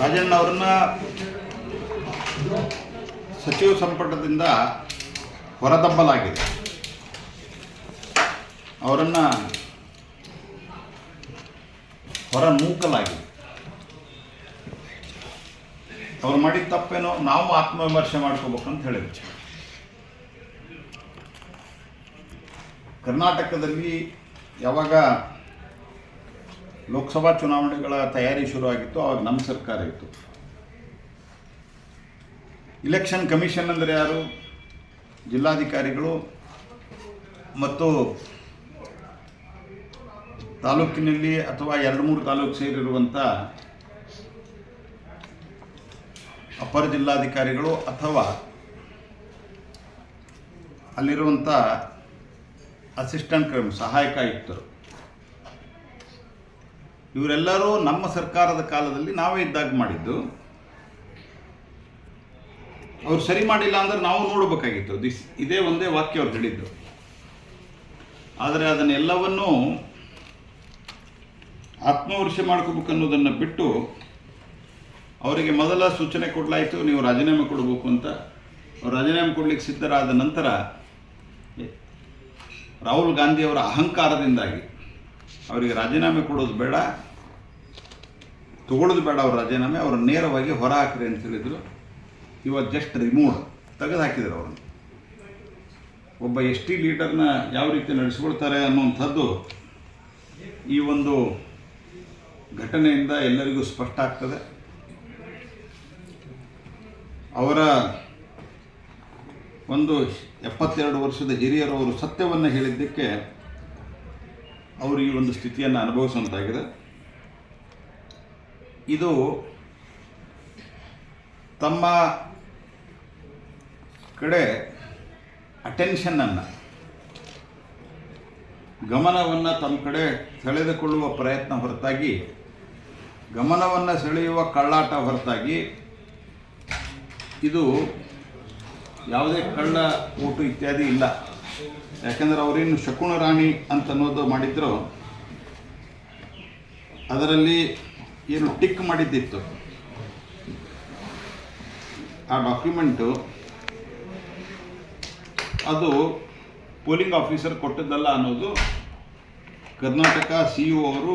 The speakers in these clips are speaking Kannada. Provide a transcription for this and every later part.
ರಾಜಣ್ಣ ಅವರನ್ನ ಸಚಿವ ಸಂಪುಟದಿಂದ ಹೊರದಬ್ಬಲಾಗಿದೆ ಅವರನ್ನು ಹೊರ ನೂಕಲಾಗಿದೆ ಅವ್ರು ಮಾಡಿದ ತಪ್ಪೇನೋ ನಾವು ಆತ್ಮವಿಮರ್ಶೆ ಮಾಡ್ಕೋಬೇಕಂತ ಹೇಳಿದ್ರು. ಕರ್ನಾಟಕದಲ್ಲಿ ಯಾವಾಗ ಲೋಕಸಭಾ ಚುನಾವಣೆಗಳ ತಯಾರಿ ಶುರುವಾಗಿತ್ತು, ಆವಾಗ ನಮ್ಮ ಸರ್ಕಾರ ಇತ್ತು. ಇಲೆಕ್ಷನ್ ಕಮಿಷನ್ ಅಂದರೆ ಯಾರು? ಜಿಲ್ಲಾಧಿಕಾರಿಗಳು ಮತ್ತು ತಾಲೂಕಿನಲ್ಲಿ ಅಥವಾ ಎರಡು ಮೂರು ತಾಲೂಕು ಸೇರಿರುವಂಥ ಅಪರ ಜಿಲ್ಲಾಧಿಕಾರಿಗಳು ಅಥವಾ ಅಲ್ಲಿರುವಂಥ ಅಸಿಸ್ಟೆಂಟ್ ಸಹಾಯಕ ಆಯುಕ್ತರು. ಇವರೆಲ್ಲರೂ ನಮ್ಮ ಸರ್ಕಾರದ ಕಾಲದಲ್ಲಿ ನಾವೇ ಇದ್ದಾಗ ಮಾಡಿದ್ದು. ಅವ್ರು ಸರಿ ಮಾಡಿಲ್ಲ ಅಂದ್ರೆ ನಾವು ನೋಡಬೇಕಾಗಿತ್ತು. ದಿಸ್ ಇದೇ ಒಂದೇ ವಾಕ್ಯ ಅವ್ರು ಹೇಳಿದ್ದು. ಆದರೆ ಅದನ್ನೆಲ್ಲವನ್ನೂ ಆತ್ಮವರ್ಷ ಮಾಡ್ಕೋಬೇಕು ಅನ್ನೋದನ್ನು ಬಿಟ್ಟು ಅವರಿಗೆ ಮೊದಲ ಸೂಚನೆ ಕೊಡಲಾಯಿತು, ನೀವು ರಾಜೀನಾಮೆ ಕೊಡಬೇಕು ಅಂತ. ಅವ್ರು ರಾಜೀನಾಮೆ ಕೊಡ್ಲಿಕ್ಕೆ ಸಿದ್ಧರಾದ ನಂತರ, ರಾಹುಲ್ ಗಾಂಧಿ ಅವರ ಅಹಂಕಾರದಿಂದಾಗಿ ಅವರಿಗೆ ರಾಜೀನಾಮೆ ಕೊಡೋದು ಬೇಡ. ತಗೊಳ್ಳೋದು ಬೇಡ ಅವ್ರ ರಾಜೀನಾಮೆ. ಅವ್ರ ನೇರವಾಗಿ ಹೊರ ಹಾಕ್ರಿ ಅಂತ ಹೇಳಿದರು. ಇವಾಗ ಜಸ್ಟ್ ರಿಮೂವ್ ತೆಗೆದು ಹಾಕಿದ್ರು ಅವ್ರನ್ನ. ಒಬ್ಬ ಎಸ್ ಟಿ ಲೀಡರ್ನ ಯಾವ ರೀತಿ ನಡೆಸ್ಕೊಳ್ತಾರೆ ಅನ್ನುವಂಥದ್ದು ಈ ಒಂದು ಘಟನೆಯಿಂದ ಎಲ್ಲರಿಗೂ ಸ್ಪಷ್ಟ ಆಗ್ತದೆ. ಅವರ ಒಂದು ಎಪ್ಪತ್ತೆರಡು ವರ್ಷದ ಹಿರಿಯರವರು ಸತ್ಯವನ್ನು ಹೇಳಿದ್ದಕ್ಕೆ ಅವರು ಈ ಒಂದು ಸ್ಥಿತಿಯನ್ನು ಅನುಭವಿಸುವಂತಾಗಿದೆ. ಇದು ತಮ್ಮ ಕಡೆ ಅಟೆನ್ಷನನ್ನು ಗಮನವನ್ನು ತಮ್ಮ ಕಡೆ ಸೆಳೆದುಕೊಳ್ಳುವ ಪ್ರಯತ್ನ ಹೊರತಾಗಿ, ಗಮನವನ್ನು ಸೆಳೆಯುವ ಕಳ್ಳಾಟ ಹೊರತಾಗಿ ಇದು ಯಾವುದೇ ಕಳ್ಳ ಓಟು ಇತ್ಯಾದಿ ಇಲ್ಲ. ಯಾಕಂದರೆ ಅವರೇನು ಶಕುನ ರಾಣಿ ಅಂತ ಅನ್ನೋದು ಮಾಡಿದ್ರು, ಅದರಲ್ಲಿ ಏನು ಟಿಕ್ ಮಾಡಿದ್ದಿತ್ತು. ಆ ಡಾಕ್ಯುಮೆಂಟು ಅದು ಪೋಲಿಂಗ್ ಆಫೀಸರ್ ಕೊಟ್ಟದ್ದಲ್ಲ ಅನ್ನೋದು ಕರ್ನಾಟಕ ಸಿ ಇ ಅವರು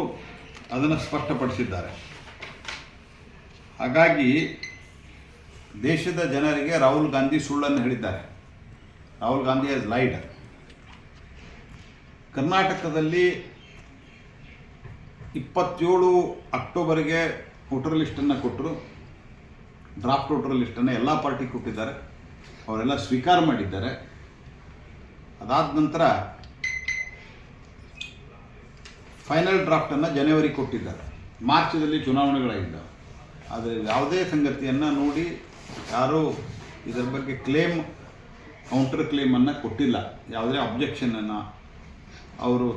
ಅದನ್ನು ಸ್ಪಷ್ಟಪಡಿಸಿದ್ದಾರೆ. ಹಾಗಾಗಿ ದೇಶದ ಜನರಿಗೆ ರಾಹುಲ್ ಗಾಂಧಿ ಸುಳ್ಳನ್ನು ಹೇಳಿದ್ದಾರೆ. ರಾಹುಲ್ ಗಾಂಧಿ ಆಸ್ ಲೈಡ್ ಕರ್ನಾಟಕದಲ್ಲಿ ಇಪ್ಪತ್ತೇಳು ಅಕ್ಟೋಬರ್ಗೆ ವೋಟರ್ ಲಿಸ್ಟನ್ನು ಕೊಟ್ಟರು. ಡ್ರಾಫ್ಟ್ ವೋಟರ್ ಲಿಸ್ಟನ್ನು ಎಲ್ಲ ಪಾರ್ಟಿ ಕೊಟ್ಟಿದ್ದಾರೆ. ಅವರೆಲ್ಲ ಸ್ವೀಕಾರ ಮಾಡಿದ್ದಾರೆ. ಅದಾದ ನಂತರ ಫೈನಲ್ ಡ್ರಾಫ್ಟನ್ನು ಜನವರಿ ಕೊಟ್ಟಿದ್ದಾರೆ. ಮಾರ್ಚ್ದಲ್ಲಿ ಚುನಾವಣೆಗಳಾಗಿದ್ದಾವೆ. ಆದರೆ ಯಾವುದೇ ಸಂಗತಿಯನ್ನು ನೋಡಿ ಯಾರೂ ಇದರ ಬಗ್ಗೆ ಕ್ಲೇಮ್ ಕೌಂಟರ್ ಕ್ಲೇಮನ್ನು ಕೊಟ್ಟಿಲ್ಲ. ಯಾವುದೇ ಅಬ್ಜೆಕ್ಷನನ್ನು ಅವರು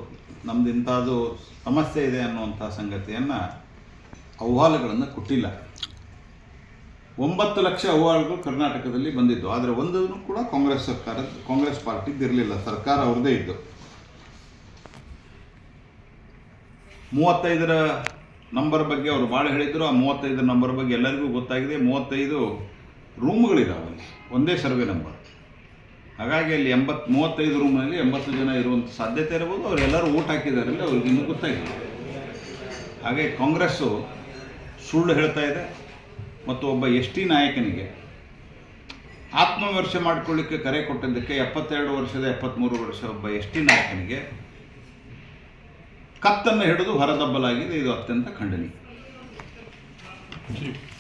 ನಮ್ದು ಇಂಥದ್ದು ಸಮಸ್ಯೆ ಇದೆ ಅನ್ನುವಂಥ ಸಂಗತಿಯನ್ನು ಅಹವಾಲುಗಳನ್ನು ಕೊಟ್ಟಿಲ್ಲ. ಒಂಬತ್ತು ಲಕ್ಷ ಅಹವಾಲುಗಳು ಕರ್ನಾಟಕದಲ್ಲಿ ಬಂದಿದ್ದು. ಆದರೆ ಒಂದನ್ನು ಕೂಡ ಕಾಂಗ್ರೆಸ್ ಸರ್ಕಾರ, ಕಾಂಗ್ರೆಸ್ ಪಾರ್ಟಿದಿರಲಿಲ್ಲ ಸರ್ಕಾರ ಅವ್ರದ್ದೇ ಇದ್ದು. ಮೂವತ್ತೈದರ ನಂಬರ್ ಬಗ್ಗೆ ಅವರು ಭಾಳ ಹೇಳಿದರು. ಆ ಮೂವತ್ತೈದರ ನಂಬರ್ ಬಗ್ಗೆ ಎಲ್ಲರಿಗೂ ಗೊತ್ತಾಗಿದೆ. ಮೂವತ್ತೈದು ರೂಮ್ಗಳಿದಾವೆ ಅಲ್ಲಿ. ಒಂದೇ ಸರ್ವೆ ನಂಬರ್ ಹಾಗಾಗಿ ಅಲ್ಲಿ ಎಂಬತ್ತು ಮೂವತ್ತೈದು ರೂಮ್ನಲ್ಲಿ ಎಂಬತ್ತು ಜನ ಇರುವಂಥ ಸಾಧ್ಯತೆ ಇರ್ಬೋದು. ಅವರೆಲ್ಲರೂ ಊಟ ಹಾಕಿದ್ದಾರೆ ಅಲ್ಲಿ ಅವ್ರಿಗೆ ಇನ್ನೂ ಗೊತ್ತಾಗಿಲ್ಲ ಹಾಗೆ ಕಾಂಗ್ರೆಸ್ಸು ಸುಳ್ಳು ಹೇಳ್ತಾ ಇದೆ. ಮತ್ತು ಒಬ್ಬ ಎಸ್ ಟಿ ನಾಯಕನಿಗೆ ಆತ್ಮವಿಮರ್ಶೆ ಮಾಡಿಕೊಳ್ಳಿಕ್ಕೆ ಕರೆ ಕೊಟ್ಟಿದ್ದಕ್ಕೆ ಎಪ್ಪತ್ತೆರಡು ವರ್ಷದ ಎಪ್ಪತ್ತ್ಮೂರು ವರ್ಷ ಒಬ್ಬ ಎಸ್ ಟಿ ನಾಯಕನಿಗೆ ಕತ್ತನ್ನು ಹಿಡಿದು ಹೊರದಬ್ಬಲಾಗಿದೆ. ಇದು ಅತ್ಯಂತ ಖಂಡನೀಯ.